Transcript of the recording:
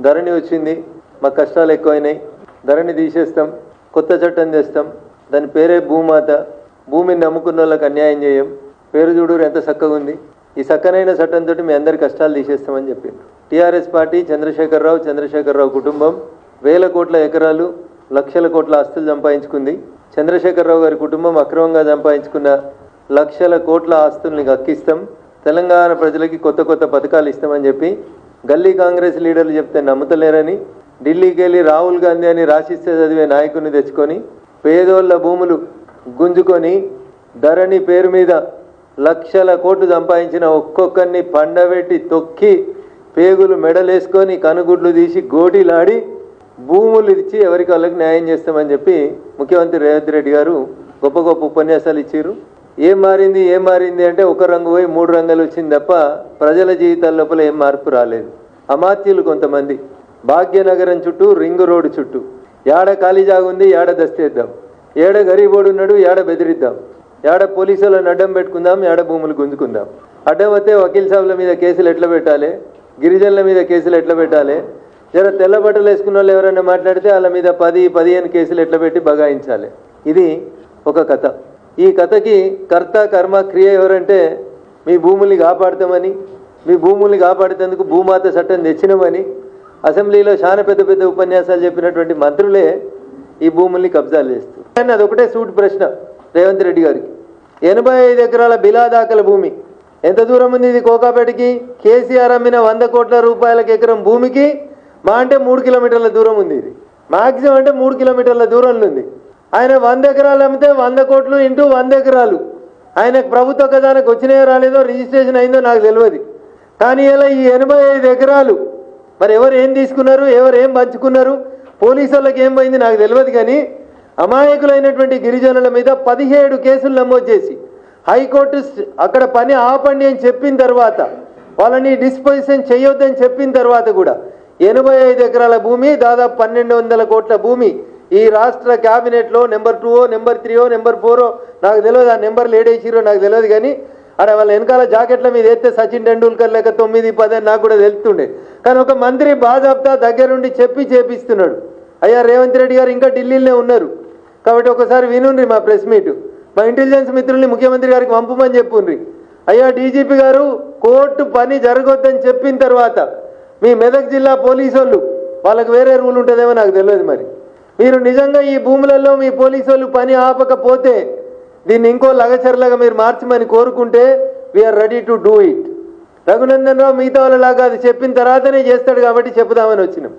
ధరణి వచ్చింది. మా కష్టాలు ఎక్కువైనాయి. ధరణి తీసేస్తాం. కొత్త చట్టం తెస్తాం దాని పేరే భూమాత. భూమిని నమ్ముకున్న వాళ్ళకి అన్యాయం చేయం. పేరు చూడూరు ఎంత చక్కగా ఉంది. ఈ చక్కనైన చట్టంతో మీ అందరి కష్టాలు తీసేస్తామని చెప్పిండ్రు. టీఆర్ఎస్ పార్టీ చంద్రశేఖరరావు చంద్రశేఖరరావు కుటుంబం వేల కోట్ల ఎకరాలు లక్షల కోట్ల ఆస్తులు సంపాదించుకుంది. చంద్రశేఖరరావు గారి కుటుంబం అక్రమంగా సంపాదించుకున్న లక్షల కోట్ల ఆస్తుల్ని హక్కిస్తాం తెలంగాణ ప్రజలకి కొత్త కొత్త పథకాలు ఇస్తామని చెప్పి గల్లీ కాంగ్రెస్ లీడర్లు చెప్తే నమ్ముతలేరని ఢిల్లీకి వెళ్ళి రాహుల్ గాంధీ అని రాసిస్తే చదివే నాయకుని తెచ్చుకొని పేదోళ్ళ భూములు గుంజుకొని ధరణి పేరు మీద లక్షల కోట్లు సంపాదించిన ఒక్కొక్కరిని పండబెట్టి తొక్కి పేగులు మెడలేసుకొని కనుగుడ్లు తీసి గోటీలాడి భూములు ఇచ్చి ఎవరికి వాళ్ళకి న్యాయం చేస్తామని చెప్పి ముఖ్యమంత్రి రేవంత్ రెడ్డి గారు గొప్ప గొప్ప ఉపన్యాసాలు ఇచ్చారు ఏం మారింది ఏం మారింది అంటే ఒక రంగు పోయి మూడు రంగులు వచ్చింది తప్ప ప్రజల జీవితాల లోపల ఏం మార్పు రాలేదు. అమాత్యులు కొంతమంది. భాగ్యనగరం చుట్టూ రింగ్ రోడ్డు చుట్టూ. ఏడ ఖాళీ జాగుంది ఏడ దస్తేద్దాం. ఏడ గరీబోడు ఉన్నాడు ఏడ బెదిరిద్దాం. ఏడ పోలీసులను అడ్డం పెట్టుకుందాం ఏడ భూములు గుంజుకుందాం. అడ్డం వస్తే వకీల్ సాబుల మీద కేసులు ఎట్లా పెట్టాలి? గిరిజనుల మీద కేసులు ఎట్లా పెట్టాలి? జర తెల్ల బట్టలు వేసుకున్న వాళ్ళు ఎవరైనా మాట్లాడితే వాళ్ళ మీద పది పదిహేను కేసులు ఎట్లా పెట్టి బగాయించాలి? ఇది ఒక కథ. ఈ కథకి కర్త కర్మ క్రియ ఎవరంటే మీ భూముల్ని కాపాడతామని మీ భూముల్ని కాపాడేందుకు భూమాత చట్టం తెచ్చినామని అసెంబ్లీలో చాలా పెద్ద పెద్ద ఉపన్యాసాలు చెప్పినటువంటి మంత్రులే ఈ భూముల్ని కబ్జాలు చేస్తారు. కానీ అదొకటే సూట్ ప్రశ్న రేవంత్ రెడ్డి గారికి. ఎనభై ఐదు ఎకరాల బిలాదాకల భూమి. ఎంత దూరం ఉంది ఇది కోకాపేటకి? కేసీఆర్ అమ్మిన వంద కోట్ల రూపాయలకు ఎకరం భూమికి? మా అంటే మూడు కిలోమీటర్ల దూరం ఉంది ఇది. మాక్సిమం అంటే మూడు కిలోమీటర్ల దూరంలో ఉంది. ఆయన వంద ఎకరాలు అమ్మితే వంద కోట్లు ఇంటూ వంద ఎకరాలు. ఆయనకు ప్రభుత్వ ఖజానాకు వచ్చినాయో రాలేదో రిజిస్ట్రేషన్ అయిందో నాకు తెలియదు. కానీ ఇలా ఈ ఎనభై ఐదు ఎకరాలు మరి ఎవరు ఏం తీసుకున్నారు ఎవరు ఏం పంచుకున్నారు పోలీసు వాళ్ళకి ఏం పోయింది నాకు తెలియదు కానీ అమాయకులైనటువంటి గిరిజనుల మీద పదిహేడు కేసులు నమోదు చేసి హైకోర్టు అక్కడ పని ఆపండి అని చెప్పిన తర్వాత వాళ్ళని డిస్పోజిషన్ చేయొద్దని చెప్పిన తర్వాత కూడా ఎనభై ఐదు ఎకరాల భూమి దాదాపు పన్నెండు వందల కోట్ల భూమి ఈ రాష్ట్ర క్యాబినెట్లో నెంబర్ టూ నెంబర్ త్రీయో నెంబర్ ఫోరో నాకు తెలియదు ఆ నెంబర్లు ఏడేసిరో నాకు తెలియదు కానీ అరే వాళ్ళ వెనకాల జాకెట్ల మీద వేస్తే సచిన్ టెండూల్కర్ లేక తొమ్మిది పది అని నాకు కూడా తెలుస్తుండే. కానీ ఒక మంత్రి బాజాబ్తా దగ్గరుండి చెప్పి చేపిస్తున్నాడు. అయ్యా రేవంత్ రెడ్డి గారు ఇంకా ఢిల్లీలోనే ఉన్నారు. కాబట్టి ఒకసారి వినుండ్రి మా ప్రెస్ మీట్. మా ఇంటెలిజెన్స్ మిత్రుల్ని ముఖ్యమంత్రి గారికి పంపమని చెప్పుండ్రి. అయ్యా డీజీపీ గారు కోర్టు పని జరగొద్దని చెప్పిన తర్వాత మీ మెదక్ జిల్లా పోలీసు వాళ్ళు వాళ్ళకి వేరే రూల్ ఉంటుందేమో నాకు తెలియదు మరి. మీరు నిజంగా ఈ భూములలో మీ పోలీసు వాళ్ళు పని ఆపకపోతే దీన్ని ఇంకో లగచరలాగా మీరు మార్చమని కోరుకుంటే we're ready to do it Raghunandan Rao మిగతా వాళ్ళలాగా అది చెప్పిన తర్వాతనే చేస్తాడు కాబట్టి చెప్పుదామని వచ్చినాం.